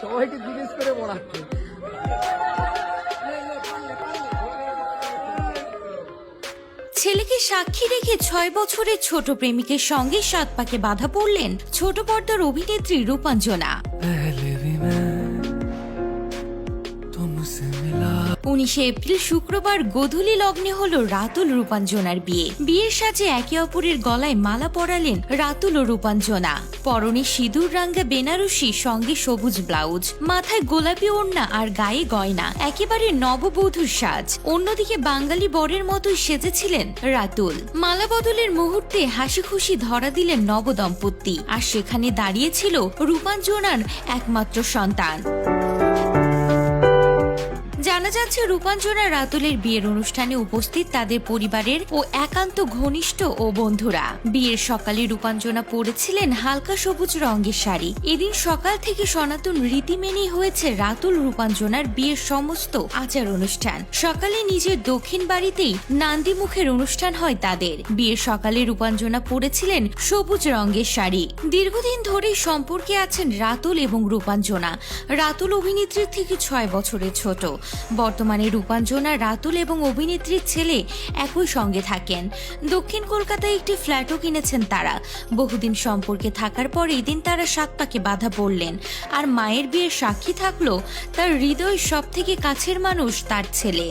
সবাইকে জিজ্ঞেস করে পড়াচ্ছে। ছেলেকে সাক্ষী রেখে ছয় বছরের ছোট প্রেমিকের সঙ্গে সাত পাকে বাধা পড়লেন ছোট পর্দার অভিনেত্রী রূপাঞ্জনা। উনিশে এপ্রিল শুক্রবার গোধূলি লগ্নে হল রাতুল রূপাঞ্জনার বিয়ে। বিয়ের সাজে একে অপরের গলায় মালা পরালেন রাতুল ও রূপাঞ্জনা। পরনে সিঁদুর রাঙ্গা বেনারসি, সঙ্গে সবুজ ব্লাউজ, মাথায় গোলাপি ওড়না আর গায়ে গয়না। একেবারে নববধূর সাজ। অন্যদিকে বাঙালি বরের মতোই সেজেছিলেন রাতুল। মালা বদলের মুহূর্তে হাসি খুশি ধরা দিলেন নবদম্পতি। আর সেখানে দাঁড়িয়েছিল রূপাঞ্জনার একমাত্র সন্তান। জানা যাচ্ছে, রূপাঞ্জনা রাতুলের বিয়ের অনুষ্ঠানে উপস্থিত তাদের পরিবারের ও একান্ত ঘনিষ্ঠ ও বন্ধুরা। বিয়ের সকালে রূপাঞ্জনা পরেছিলেন হালকা সবুজ রঙের শাড়ি। এদিন সকাল থেকে সনাতন রীতি মেনেই হয়েছে রাতুল রূপাঞ্জনার বিয়ের সমস্ত আচার অনুষ্ঠান। সকালে নিজের দক্ষিণ বাড়িতেই নান্দিমুখের অনুষ্ঠান হয় তাদের। বিয়ের সকালে রূপাঞ্জনা পরেছিলেন সবুজ রঙের শাড়ি। দীর্ঘদিন ধরেই সম্পর্কে আছেন রাতুল এবং রূপাঞ্জনা। রাতুল অভিনেত্রীর থেকে ছয় বছরের ছোট। বর্তমানে রূপাঞ্জনা রাতুল এবং অভিনেত্রীর ছেলে একই সঙ্গে থাকেন। দক্ষিণ কলকাতায় একটি ফ্ল্যাটও কিনেছেন তারা। বহুদিন সম্পর্কে থাকার পর এদিন তারা সাত পাকে বাধা পড়লেন। আর মায়ের বিয়ের সাক্ষী থাকল তার হৃদয় সব থেকে কাছের মানুষ তার ছেলে।